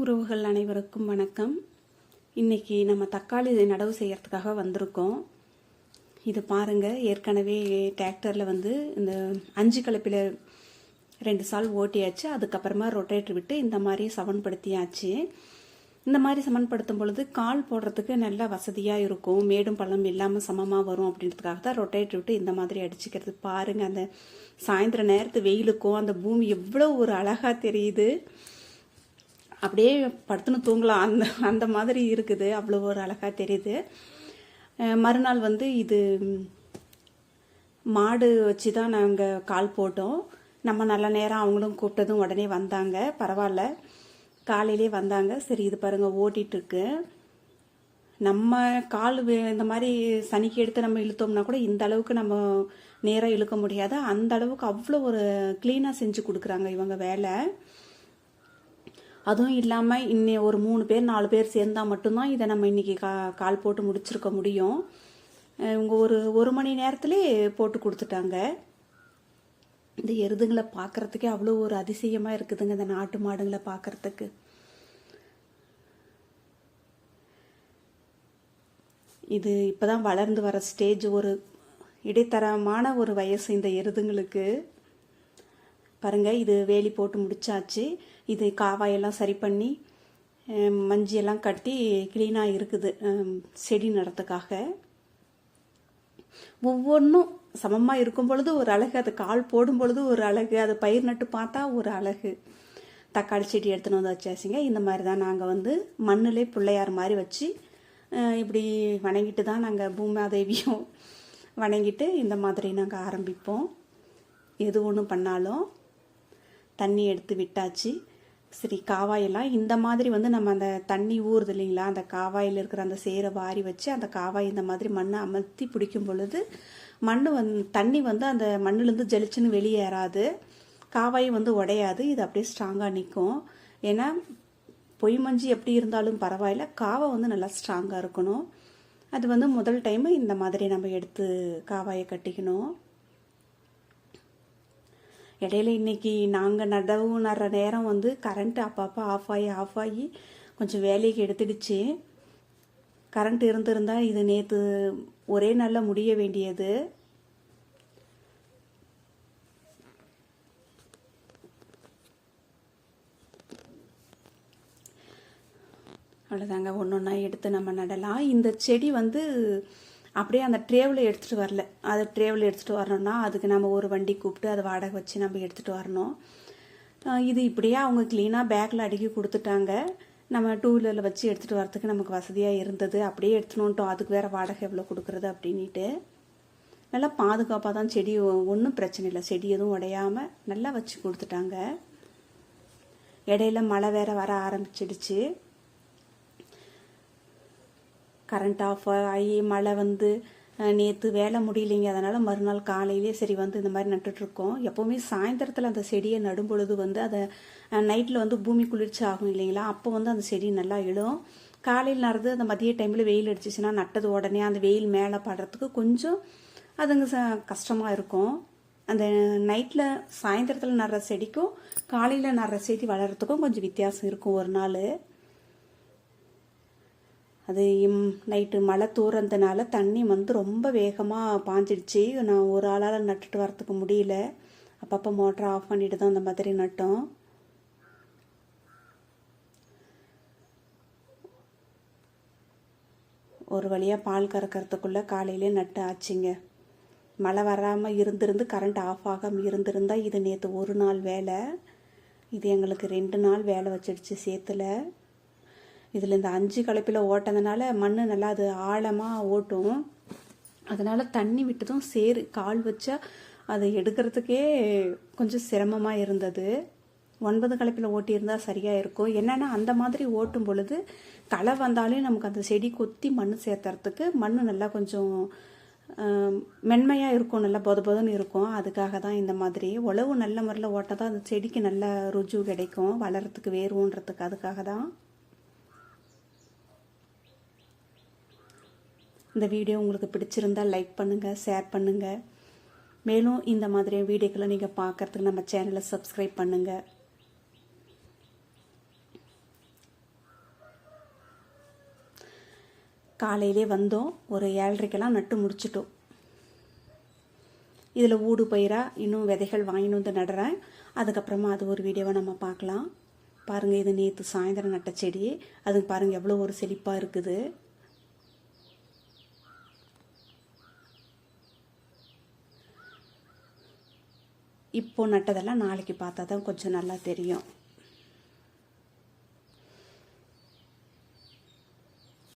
உறவுகள் அனைவருக்கும் வணக்கம். இன்றைக்கி நம்ம தக்காளி நடவு செய்கிறதுக்காக வந்திருக்கோம். இது பாருங்கள் ஏற்கனவே டிராக்டரில் வந்து இந்த அஞ்சு கலப்பில் ரெண்டு சால் ஓட்டியாச்சு அதுக்கப்புறமா ரொட்டேட்டர் விட்டு இந்த மாதிரி சமன்படுத்தியாச்சு. இந்த மாதிரி சமன்படுத்தும் பொழுது கால் போடுறதுக்கு நல்லா வசதியாக இருக்கும். மேடும் பள்ளம் இல்லாமல் சமமாக வரும் அப்படின்றதுக்காக தான் ரொட்டேட்டர் விட்டு இந்த மாதிரி அடிச்சுக்கிறது. பாருங்கள் அந்த சாயந்தர நேரத்து வெயிலுக்கும் அந்த பூமி எவ்வளோ ஒரு அழகாக தெரியுது. அப்படியே படுத்துன்னு தூங்கலாம். அந்த அந்த மாதிரி இருக்குது. அவ்வளோ ஒரு அழகாக தெரியுது. மறுநாள் வந்து இது மாடு வச்சு தான் நாங்கள் கால் போட்டோம். நம்ம நல்ல நேரம் அவங்களும் கூப்பிட்டதும் உடனே வந்தாங்க. பரவாயில்ல. காலையிலே வந்தாங்க. சரி இது பாருங்கள் ஓட்டிகிட்ருக்கு நம்ம கால் வே- இந்த மாதிரி சனிக்கு எடுத்து நம்ம இழுத்தோம்னா கூட இந்த அளவுக்கு நம்ம நேராக இழுக்க முடியாது. அந்த அளவுக்கு அவ்வளோ ஒரு க்ளீனாக செஞ்சு கொடுக்குறாங்க இவங்க வேலை. அதுவும் இல்லாமல் இன்னி ஒரு மூணு பேர் நாலு பேர் சேர்ந்தா மட்டும்தான் இதை நம்ம இன்றைக்கி கா கால் போட்டு முடிச்சிருக்க முடியும். இவங்க ஒரு ஒரு மணி நேரத்துலேயே போட்டு கொடுத்துட்டாங்க. இந்த எருதுங்களை பார்க்கறதுக்கே அவ்வளோ ஒரு அதிசயமாக இருக்குதுங்க இந்த நாட்டு மாடுங்களை பார்க்கறதுக்கு இது இப்பதான் வளர்ந்து வர ஸ்டேஜ் ஒரு இடைத்தரமான ஒரு வயசு இந்த எருதுங்களுக்கு. பாருங்கள் இது வேலி போட்டு முடிச்சாச்சு. இது காவாயெல்லாம் சரி பண்ணி மஞ்சியெல்லாம் கட்டி க்ளீனாக இருக்குது செடி நடத்துக்காக. ஒவ்வொன்றும் சமமாக இருக்கும் பொழுது ஒரு அழகு அது கால் போடும் பொழுது ஒரு அழகு அது பயிர் நட்டு பார்த்தா ஒரு அழகு. தக்காளி செடி எடுத்துன்னு வந்து வச்சாச்சுங்க. இந்த மாதிரி தான் நாங்கள் வந்து மண்ணிலே பிள்ளையார் மாதிரி வச்சு இப்படி வணங்கிட்டு தான் நாங்கள் பூமாதேவியும் வணங்கிட்டு இந்த மாதிரி நாங்கள் ஆரம்பிப்போம். எது ஒன்று பண்ணாலும் தண்ணி எடுத்து விட்டாச்சு. சரி காவாயெல்லாம் இந்த மாதிரி வந்து நம்ம அந்த தண்ணி ஊறுது இல்லைங்களா? அந்த காவாயில் இருக்கிற அந்த சேரை வாரி வச்சு அந்த காவாய் இந்த மாதிரி மண்ணை அமர்த்தி பிடிக்கும் பொழுது மண் வந் தண்ணி வந்து அந்த மண்ணுலேருந்து ஜலிச்சுன்னு வெளியேறாது. காவாய் வந்து உடையாது. இது அப்படியே ஸ்ட்ராங்காக நிற்கும். ஏன்னா பொய் மஞ்சி எப்படி இருந்தாலும் பரவாயில்ல. காவை வந்து நல்லா ஸ்ட்ராங்காக இருக்கணும். அது வந்து முதல் டைம் இந்த மாதிரி நம்ம எடுத்து காவாயை கட்டிக்கணும். இடையில இன்னைக்கு நாங்கள் நடவு நடுற நேரம் வந்து கரண்ட் அப்பப்போ ஆஃப் ஆகி ஆஃப் ஆகி கொஞ்சம் வேலைக்கு எடுத்துடுச்சு. கரண்ட் இருந்திருந்தால் இது நேற்று ஒரே நாளில் முடிய வேண்டியது. அவ்வளோதாங்க ஒன்று ஒன்றா எடுத்து நம்ம நடலாம். இந்த செடி வந்து அப்படியே அந்த ட்ரேவில் எடுத்துகிட்டு வரல. அது ட்ரேவில் எடுத்துகிட்டு வரணும்னா அதுக்கு நம்ம ஒரு வண்டி கூப்பிட்டு அதை வாடகை வச்சு நம்ம எடுத்துகிட்டு வரணும். இது இப்படியே அவங்க க்ளீனாக பேக்கில் அடுக்கி கொடுத்துட்டாங்க. நம்ம டூ வீலரில் வச்சு எடுத்துகிட்டு வரதுக்கு நமக்கு வசதியாக இருந்தது. அப்படியே எடுத்துன்னு வந்துட்டோம் அதுக்கு வேறு வாடகை எவ்வளோ கொடுக்குறது அப்படின்ட்டு நல்லா பாதுகாப்பாக தான் செடி ஒன்றும் பிரச்சனை இல்லை. செடி எதுவும் உடையாமல் நல்லா வச்சு கொடுத்துட்டாங்க. இடையில மழை வேற வர ஆரம்பிச்சிடுச்சு. கரண்ட் ஆஃப் ஆகி மழை வந்து நேற்று வேலை முடியலைங்க. அதனால் மறுநாள் காலையிலே சரி வந்து இந்த மாதிரி நட்டுட்ருக்கோம் எப்போவுமே சாயந்தரத்தில் அந்த செடியை நடும் பொழுது வந்து அதை நைட்டில் வந்து பூமி குளிர்ச்சி ஆகும் இல்லைங்களா? அப்போ வந்து அந்த செடி நல்லா இழும் காலையில் நடுறது அந்த மதிய டைமில் வெயில் அடிச்சிச்சுன்னா நட்டது உடனே அந்த வெயில் மேலே படுறதுக்கு கொஞ்சம் அதுங்க ச கஷ்டமாக இருக்கும். அந்த நைட்டில் சாயந்தரத்தில் நடுற செடிக்கும் காலையில் நடுற செடி வளர்கிறதுக்கும் கொஞ்சம் வித்தியாசம் இருக்கும் ஒரு நாள். அது நைட்டு மழை தூரந்தனால தண்ணி வந்து ரொம்ப வேகமாக பாஞ்சிடுச்சு. நான் ஒரு ஆளால் நட்டுட்டு வரத்துக்கு முடியல. அப்பப்போ மோட்டரை ஆஃப் பண்ணிட்டு தான் அந்த மாதிரி நட்டோம். ஒரு வழியாக பால் கறக்கிறதுக்குள்ளே காலையிலே நட்டு ஆச்சுங்க. மழை வராமல் இருந்திருந்து கரண்ட் ஆஃப் ஆகாமல் இருந்திருந்தால் இது நேற்று ஒரு நாள் வேலை. இது எங்களுக்கு ரெண்டு நாள் வேலை வச்சிடுச்சு சேத்துல. இதில் இந்த அஞ்சு கலப்பில் ஓட்டதுனால மண் நல்லா அது ஆழமாக ஓட்டும். அதனால் தண்ணி விட்டதும் சேரு கால் வச்சா அதை எடுக்கிறதுக்கே கொஞ்சம் சிரமமாக இருந்தது. ஒன்பது கலப்பில் ஓட்டியிருந்தால் சரியாக இருக்கும். என்னென்னா அந்த மாதிரி ஓட்டும் பொழுது களை வந்தாலே நமக்கு அந்த செடி கொத்தி மண் சேர்த்துறதுக்கு மண் நல்லா கொஞ்சம் மென்மையாக இருக்கும் நல்லா பொத பொதன்னு இருக்கும். அதுக்காக தான் இந்த மாதிரி. உழவு நல்ல முறையில் ஓட்டால் தான் அந்த செடிக்கு நல்ல ருஜு கிடைக்கும். வளர்கிறதுக்கு வேர் ஊன்றதுக்கு அதுக்காக தான். இந்த வீடியோ உங்களுக்கு பிடிச்சிருந்தால் லைக் பண்ணுங்கள் ஷேர் பண்ணுங்கள் மேலும் இந்த மாதிரியான வீடியோக்களை நீங்கள் பார்க்குறதுக்கு நம்ம சேனலை சப்ஸ்கிரைப் பண்ணுங்கள் காலையிலே வந்தோம் ஒரு ஏழரைக்கெல்லாம் நட்டு முடிச்சிட்டோம். இதில் ஊடு பயிராக இன்னும் விதைகள் வாங்கின்னு வந்து நடுறேன். அதுக்கப்புறமா அது ஒரு வீடியோவை நம்ம பார்க்கலாம். பாருங்கள் இது நேற்று சாயந்தரம் நட்ட செடி. அது பாருங்கள் எவ்வளோ ஒரு செழிப்பாக இருக்குது. இப்போது நட்டதெல்லாம் நாளைக்கு பார்த்தா தான் கொஞ்சம் நல்லா தெரியும்.